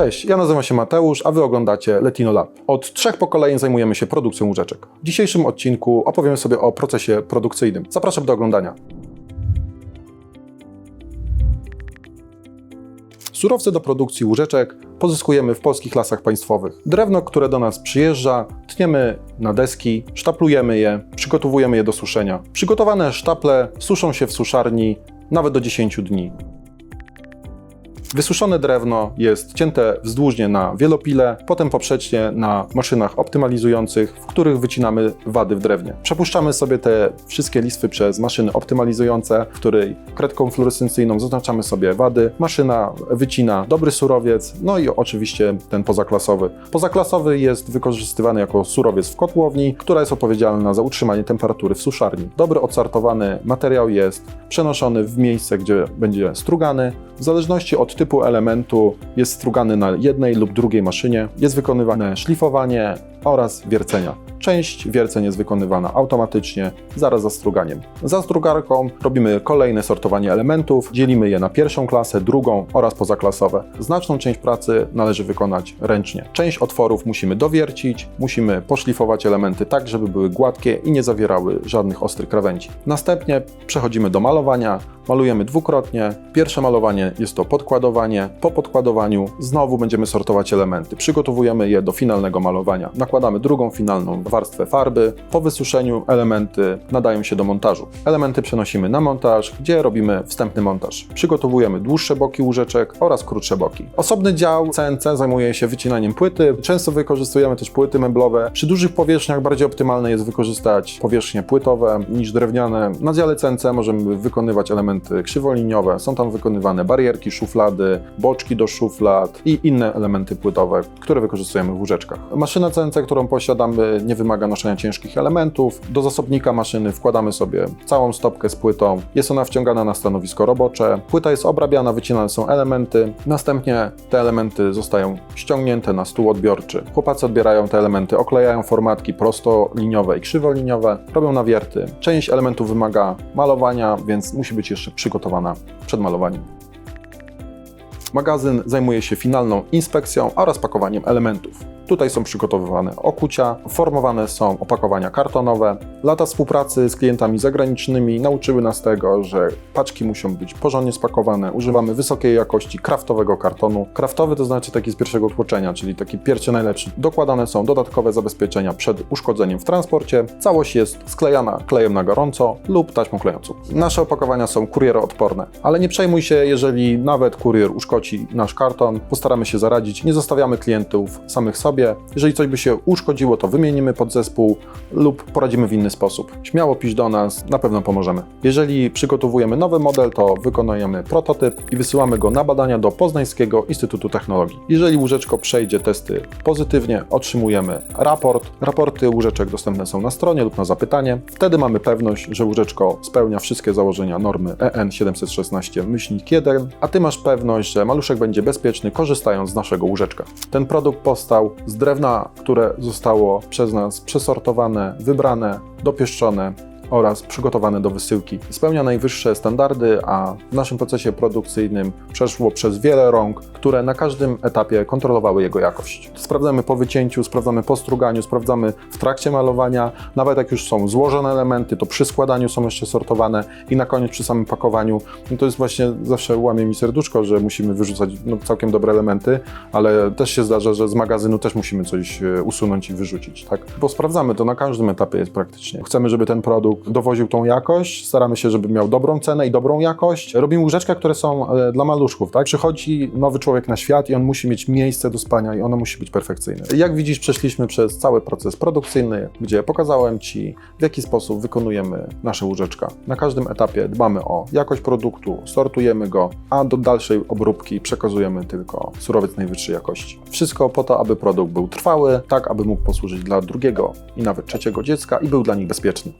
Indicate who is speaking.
Speaker 1: Cześć, ja nazywam się Mateusz, a Wy oglądacie Letino Lab. Od trzech pokoleń zajmujemy się produkcją łóżeczek. W dzisiejszym odcinku opowiemy sobie o procesie produkcyjnym. Zapraszam do oglądania. Surowce do produkcji łóżeczek pozyskujemy w polskich lasach państwowych. Drewno, które do nas przyjeżdża, tniemy na deski, sztaplujemy je, przygotowujemy je do suszenia. Przygotowane sztaple suszą się w suszarni nawet do 10 dni. Wysuszone drewno jest cięte wzdłużnie na wielopile, potem poprzecznie na maszynach optymalizujących, w których wycinamy wady w drewnie. Przepuszczamy sobie te wszystkie listwy przez maszyny optymalizujące, w której kredką fluorescencyjną zaznaczamy sobie wady. Maszyna wycina dobry surowiec, no i oczywiście ten pozaklasowy. Pozaklasowy jest wykorzystywany jako surowiec w kotłowni, która jest odpowiedzialna za utrzymanie temperatury w suszarni. Dobry odsortowany materiał jest przenoszony w miejsce, gdzie będzie strugany. W zależności od typu elementu jest strugany na jednej lub drugiej maszynie. Jest wykonywane szlifowanie oraz wiercenia. Część wierceń jest wykonywana automatycznie, zaraz za struganiem. Za strugarką robimy kolejne sortowanie elementów, dzielimy je na pierwszą klasę, drugą oraz pozaklasowe. Znaczną część pracy należy wykonać ręcznie. Część otworów musimy dowiercić, musimy poszlifować elementy tak, żeby były gładkie i nie zawierały żadnych ostrych krawędzi. Następnie przechodzimy do malowania. Malujemy dwukrotnie. Pierwsze malowanie jest to podkładowanie. Po podkładowaniu znowu będziemy sortować elementy. Przygotowujemy je do finalnego malowania. Nakładamy drugą finalną warstwę farby. Po wysuszeniu elementy nadają się do montażu. Elementy przenosimy na montaż, gdzie robimy wstępny montaż. Przygotowujemy dłuższe boki łóżeczek oraz krótsze boki. Osobny dział CNC zajmuje się wycinaniem płyty. Często wykorzystujemy też płyty meblowe. Przy dużych powierzchniach bardziej optymalne jest wykorzystać powierzchnie płytowe niż drewniane. Na dziale CNC możemy wykonywać elementy krzywoliniowe. Są tam wykonywane barierki, szuflady, boczki do szuflad i inne elementy płytowe, które wykorzystujemy w łóżeczkach. Maszyna CNC, którą posiadamy, nie wymaga noszenia ciężkich elementów. Do zasobnika maszyny wkładamy sobie całą stopkę z płytą. Jest ona wciągana na stanowisko robocze. Płyta jest obrabiana, wycinane są elementy. Następnie te elementy zostają ściągnięte na stół odbiorczy. Chłopacy odbierają te elementy, oklejają formatki prostoliniowe i krzywoliniowe, robią nawierty. Część elementów wymaga malowania, więc musi być jeszcze przygotowana przed malowaniem. Magazyn zajmuje się finalną inspekcją oraz pakowaniem elementów. Tutaj są przygotowywane okucia, formowane są opakowania kartonowe. Lata współpracy z klientami zagranicznymi nauczyły nas tego, że paczki muszą być porządnie spakowane. Używamy wysokiej jakości kraftowego kartonu. Kraftowy to znaczy taki z pierwszego tłoczenia, czyli taki pierwszy najlepszy. Dokładane są dodatkowe zabezpieczenia przed uszkodzeniem w transporcie. Całość jest sklejana klejem na gorąco lub taśmą klejącą. Nasze opakowania są kurieroodporne, ale nie przejmuj się, jeżeli nawet kurier uszkodzi nasz karton. Postaramy się zaradzić. Nie zostawiamy klientów samych sobie. Jeżeli coś by się uszkodziło, to wymienimy podzespół lub poradzimy w inny sposób. Śmiało pisz do nas, na pewno pomożemy. Jeżeli przygotowujemy nowy model, to wykonujemy prototyp i wysyłamy go na badania do Poznańskiego Instytutu Technologii. Jeżeli łóżeczko przejdzie testy pozytywnie, otrzymujemy raport. Raporty łóżeczek dostępne są na stronie lub na zapytanie. Wtedy mamy pewność, że łóżeczko spełnia wszystkie założenia normy E EN 716-1, a Ty masz pewność, że maluszek będzie bezpieczny korzystając z naszego łóżeczka. Ten produkt powstał z drewna, które zostało przez nas przesortowane, wybrane, dopieszczone oraz przygotowane do wysyłki. Spełnia najwyższe standardy, a w naszym procesie produkcyjnym przeszło przez wiele rąk, które na każdym etapie kontrolowały jego jakość. Sprawdzamy po wycięciu, sprawdzamy po struganiu, sprawdzamy w trakcie malowania, nawet jak już są złożone elementy, to przy składaniu są jeszcze sortowane i na koniec przy samym pakowaniu. No to jest właśnie zawsze łamie mi serduszko, że musimy wyrzucać no, całkiem dobre elementy, ale też się zdarza, że z magazynu też musimy coś e, usunąć i wyrzucić, tak? Bo sprawdzamy to na każdym etapie jest praktycznie. Chcemy, żeby ten produkt dowoził tą jakość, staramy się, żeby miał dobrą cenę i dobrą jakość. Robimy łóżeczka, które są e, dla maluszków, tak? Przychodzi nowy człowiek na świat i on musi mieć miejsce do spania i ono musi być perfekcyjne. Jak widzisz, przeszliśmy przez cały proces produkcyjny, gdzie pokazałem Ci, w jaki sposób wykonujemy nasze łóżeczka. Na każdym etapie dbamy o jakość produktu, sortujemy go, a do dalszej obróbki przekazujemy tylko surowiec najwyższej jakości. Wszystko po to, aby produkt był trwały, tak aby mógł posłużyć dla drugiego i nawet trzeciego dziecka i był dla nich bezpieczny.